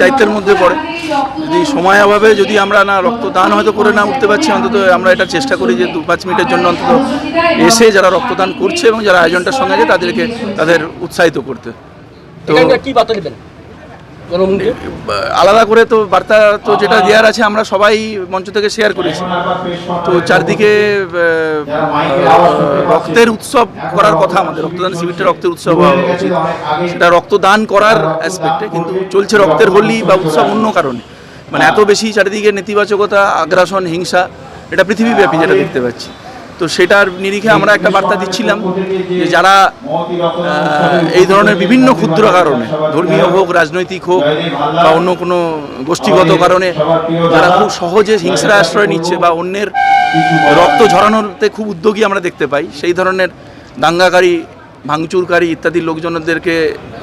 দায়িত্বের মধ্যে পড়ে। যদি সময় অভাবে যদি আমরা না রক্তদান হয়তো করে না উঠতে পারছি, অন্তত আমরা এটা চেষ্টা করি যে দু পাঁচ মিনিটের জন্য অন্তত এসে যারা রক্তদান করছে এবং যারা আয়োজনটার সঙ্গে আছে তাদেরকে তাদের উৎসাহিত করতে। তো কি আলাদা করে তো বার্তা, তো যেটা দেওয়ার আছে, আমরা সবাই মঞ্চ থেকে শেয়ার করেছি। তো চারদিকে রক্তের উৎসব করার কথা আমাদের, রক্তদান শিবিরটা রক্তের উৎসব হওয়া উচিত। সেটা রক্তদান করার অ্যাসপেক্টে কিন্তু চলছে রক্তের হোলি বা উৎসব অন্য কারণে। মানে এত বেশি চারিদিকে নেতিবাচকতা, আগ্রাসন, হিংসা, এটা পৃথিবীব্যাপী যেটা দেখতে পাচ্ছি। তো সেটার নিরিখে আমরা একটা বার্তা দিচ্ছিলাম যে যারা এই ধরনের বিভিন্ন ক্ষুদ্র কারণে, ধর্মীয় হোক, রাজনৈতিক হোক, বা অন্য কোনো গোষ্ঠীগত কারণে যারা খুব সহজে হিংসার আশ্রয় নিচ্ছে বা অন্যের রক্ত ঝরানোতে খুব উদ্যোগী আমরা দেখতে পাই, সেই ধরনের দাঙ্গাকারী ভাঙচুরকারী ইত্যাদি লোকজনদেরকে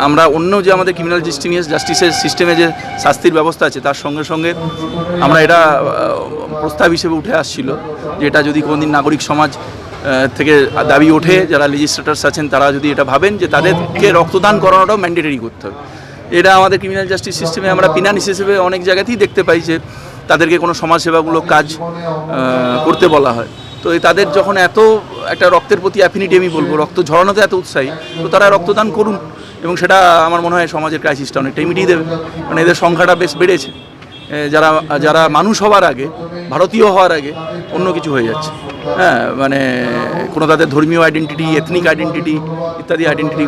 আমরা অন্য যে আমাদের ক্রিমিনাল জাস্টিস জাস্টিসের সিস্টেমে যে শাস্তির ব্যবস্থা আছে, তার সঙ্গে সঙ্গে আমরা এটা প্রস্তাব হিসেবে উঠে আসছিল যে এটা যদি কোনোদিন নাগরিক সমাজ থেকে দাবি ওঠে, যারা লেজিসলেটার্স আছেন, তারা যদি এটা ভাবেন যে তাদেরকে রক্তদান করানোটাও ম্যান্ডেটরি করতে হবে। এটা আমাদের ক্রিমিনাল জাস্টিস সিস্টেমে আমরা ফিনান্স হিসেবে অনেক জায়গাতেই দেখতে পাই যে তাদেরকে কোনো সমাজসেবামূলক কাজ করতে বলা হয়। তো তাদের যখন এত একটা রক্তের প্রতি অ্যাফিনিটি আমি বলব রক্ত ঝরানোতে এত উৎসাহী তো তারা রক্তদান করুন এবং সেটা আমার মনে হয় সমাজের ক্রাইসিসটা অনেকটাই মিটিয়ে দেবে। মানে এদের সংখ্যাটা বেশ বেড়েছে। যারা যারা মানুষ হওয়ার আগে ভারতীয় হওয়ার আগে অন্য কিছু হয়ে যাচ্ছে। হ্যাঁ মানে কোনো তাদের ধর্মীয় আইডেন্টিটি এথনিক আইডেন্টিটি ইত্যাদি আইডেন্টিটি